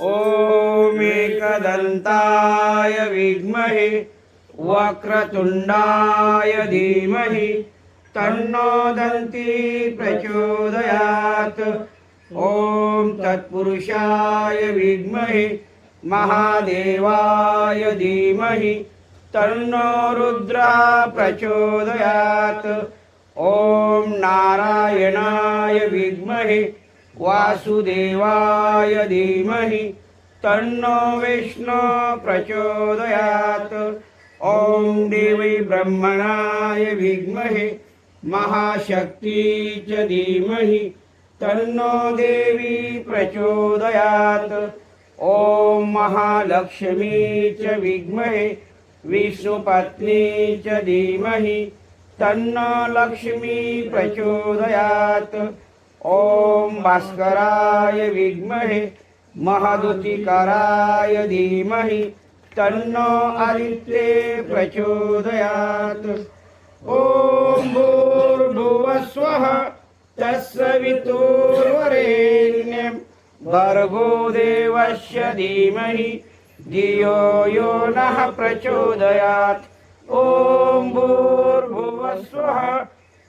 ॐ एकदन्ताय विद्महे वक्रतुण्डाय धीमहि तन्नो दन्ती प्रचोदयात्। ॐ तत्पुरुषाय विद्महे महादेवाय धीमहि तन्नो रुद्रा प्रचोदयात्। ॐ नारायणाय विद्महे वासुदेवाय धीमहि तन्नो विष्णु प्रचोदयात्। ॐ देवी ब्रह्मणाय विद्महे महाशक्ती च धीमहि तन्नो देवी प्रचोदयात्। ॐ महालक्ष्मी च विद्महे विष्णुपत्नी च धीमहि तन्नो लक्ष्मी प्रचोदयात्। ॐ भास्कराय विद्महे महदुतिकराय धीमहि तन्नो आदित्ये प्रचोदयात्। ॐ भूर्भुवस्वः तत्सवितुर्वरेण्यं भर्गो देवस्य धीमहि धियो यो नः प्रचोदयात्। ॐ भूर्भुवस्वः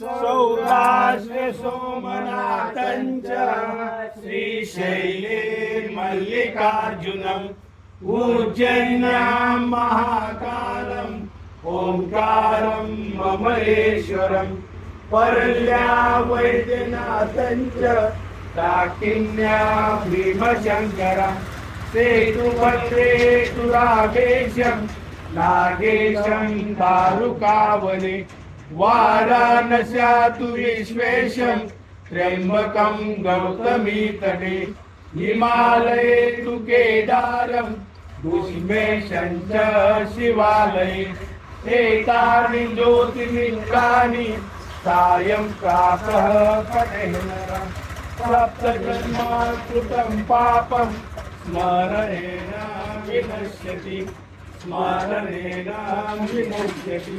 सौराष्ट्रे सोमनाथञ्च श्रीशैले मल्लिकार्जुनम् उज्जैन्यां महाकालम् ओङ्कारं ममलेश्वरम् परल्या वैद्यनाथञ्च दाक्षिण्या भीमशङ्करम् सेतुभद्रे रागेशम् नागेशम् दारुकावने वाराणस्यातु विश्वेशं त्र्यम्बकं गौतमीतटे हिमालये तु केदारं दुष्मेशं च शिवालये। एतानि ज्योतिर्लिङ्गानि सायं प्रातः पठेनरं सप्तजन्माकृतं पापं स्मरणेन विनश्यति स्मरणेन विनश्यति।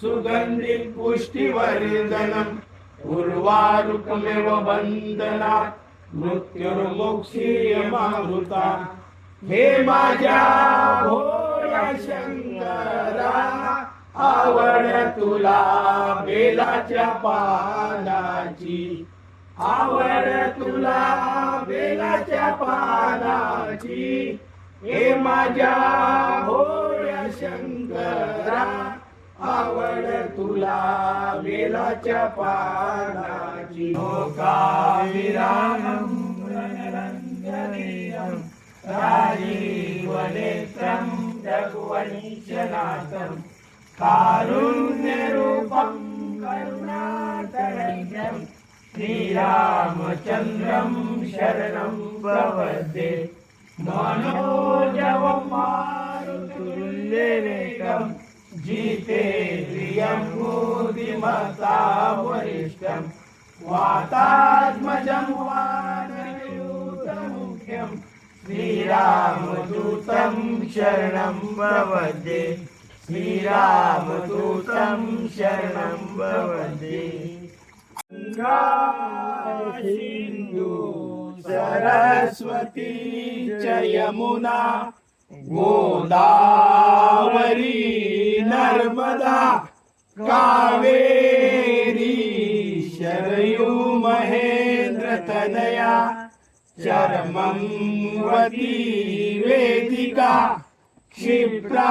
सुगन्धिं पुष्टिवर्धनम् उर्वारुकमेव बन्धनात् मृत्युर्मुक्षीयमामृता हे माझ्या भोळ्या शंकरा आवड तुला बेलाच्या पानाची। आवड तुला बेलाच्या पानाची। हे माझ्या भोळ्या शंकरा आवड तुला वेलाच्या पानाची हो काविरानं राजीवनेत्रं रघुवंशनाथं कारुण्यरूपं करुणातरङ्गं. श्रीरामचन्द्रं शरणं प्रवदे मनोजवं मारुतुल्यरेकम् जितेन्द्रियं बुद्धिमता वरिष्ठं वातात्मजं वानरयूतमुख्यं श्रीरामदूतं शरणं भवदे श्रीरामदूतं शरणं भवदे सिन्धु सरस्वती च यमुना गोदावरी नर्मदा कावेरी शरयू महेंद्र तनया चरमं वती वेदिका क्षिप्रा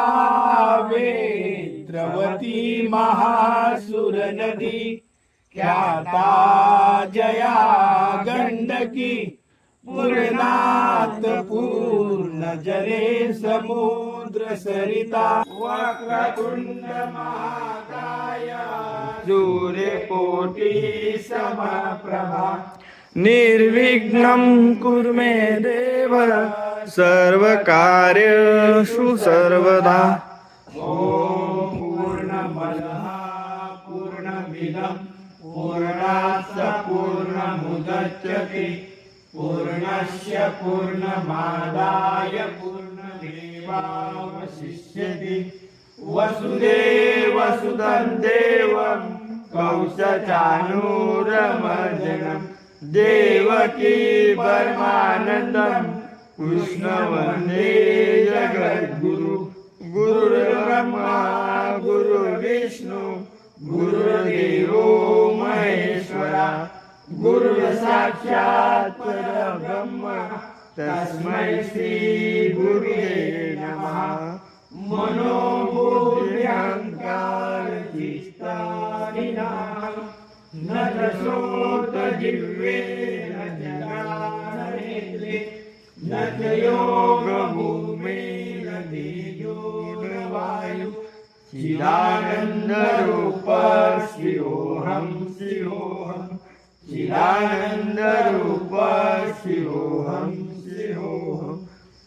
वेत्रवती महासुरनदी ख्याता जया गंडकी पूर्णात पूर्ण जले समुद्र सरिता। वक्रतुंड महाकाय। सूर्यकोटी समप्रभा। निर्विघ्नं कुरु मे देव सर्वकार्येषु सर्वदा। ॐ पूर्णमदः पूर्णमिदं। पूर्णात् पूर्णमुदच्यते पूर्णस्य पूर्णमादाय पूर्णमेवावशिष्यते वसुदेवसुतं देवं कौशचानूरमर्जनं। देवकी परमानन्दं कृष्णवन्दे जगद्गुरु। गुरुर्ब्रह्मा गुरुर्विष्णु गुरुर्देवो महेश्वरा। गुरुसाक्षात् તસ્મૈ શ્રી ગુરુવે નમઃ મનોબુદ્ધ્યંકારચિત્તાનિનામ ન દશોત જીવે ન જગાનેત્રે ન ચ યોગ ભૂમે ન તેજો ન વાયુ ચિદાનંદ રૂપ શિરોહમ શિરોહમ ચિદાનંદ રૂપ